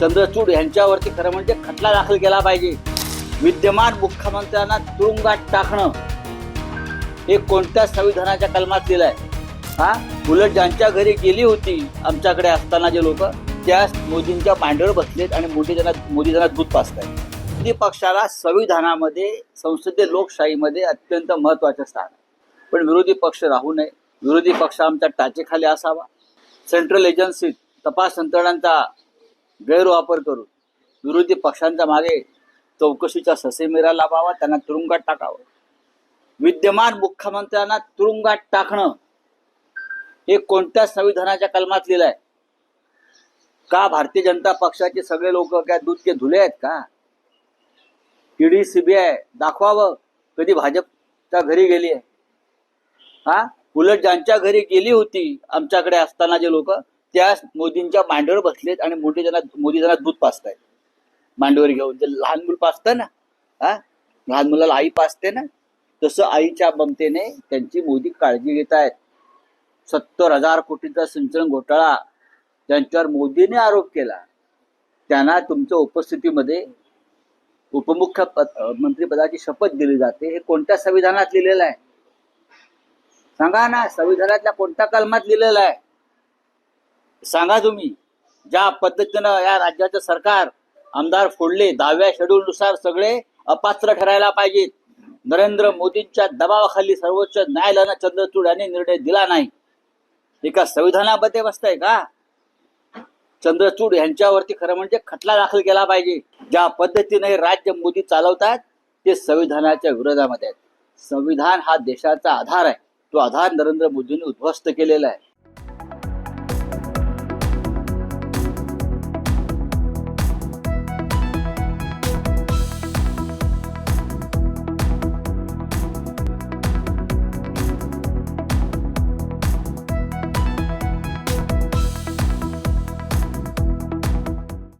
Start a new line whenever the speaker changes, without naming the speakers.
चंद्रचूड यांच्यावरती खरं म्हणजे खटला दाखल केला पाहिजे. विद्यमान मुख्यमंत्र्यांना तुरुंगात टाकणं हे कोणत्या संविधानाच्या कलमात दिलं आहे? हा? उलट ज्यांच्या घरी गेली होती आमच्याकडे असताना जे लोक त्या मोदींच्या पांढर बसलेत आणि मोदी त्यांना मोदी त्यांना दूध पाचतायत विरोधी पक्षाला संविधानामध्ये संसदीय लोकशाहीमध्ये अत्यंत महत्वाचं स्थान आहे. पण विरोधी पक्ष राहू नये. विरोधी पक्ष आमच्या टाचेखाली असावा. सेंट्रल एजन्सीत तपास यंत्रणांचा गैरवापर करून विरोधी पक्षांच्या मागे चौकशीचा ससेमिरा लावावा त्यांना तुरुंगात टाकावं. विद्यमान मुख्यमंत्र्यांना तुरुंगात टाकणं हे कोणत्या संविधानाच्या कलमात लिहिलं आहे? का भारतीय जनता पक्षाचे सगळे लोक काय दूधचे धुले आहेत का? ईडी सीबीआय दाखवावं. कधी भाजपच्या घरी गेली आहे? हा? उलट ज्यांच्या घरी गेली होती आमच्याकडे असताना जे लोक त्या मोदींच्या मांडीवर बसलेत आणि मोदी त्यांना मोदी त्यांना दूध पाचतायत मांडीवर घेऊन जे लहान मुलं पाचतं ना हा? लहान मुलाला आई पाचते ना तसं आईच्या ममतेने त्यांची मोदी काळजी घेत आहेत सत्तर हजार कोटीचा सिंचन घोटाळा त्यांच्यावर मोदीने आरोप केला त्यांना तुमच्या उपस्थितीमध्ये उपमुख्य पद- मंत्रीपदाची शपथ दिली जाते. हे कोणत्या संविधानात लिहिलेलं आहे? सांगा ना संविधानातल्या कोणत्या कलमात लिहिलेलं आहे? सांगा तुम्ही ज्या पद्धतीनं या राज्याचं सरकार आमदार फोडले दहाव्या शेड्यूलनुसार सगळे अपात्र ठरायला पाहिजेत. नरेंद्र मोदींच्या दबावाखाली सर्वोच्च न्यायालयानं चंद्रचूड यांनी निर्णय दिला नाही. एका संविधानामध्ये बसताय का? चंद्रचूड यांच्यावरती खरं म्हणजे खटला दाखल केला पाहिजे. ज्या पद्धतीने हे राज्य मोदी चालवतात ते संविधानाच्या विरोधामध्ये आहेत. संविधान हा देशाचा आधार आहे. तो आधार नरेंद्र मोदींनी उद्ध्वस्त केलेला आहे.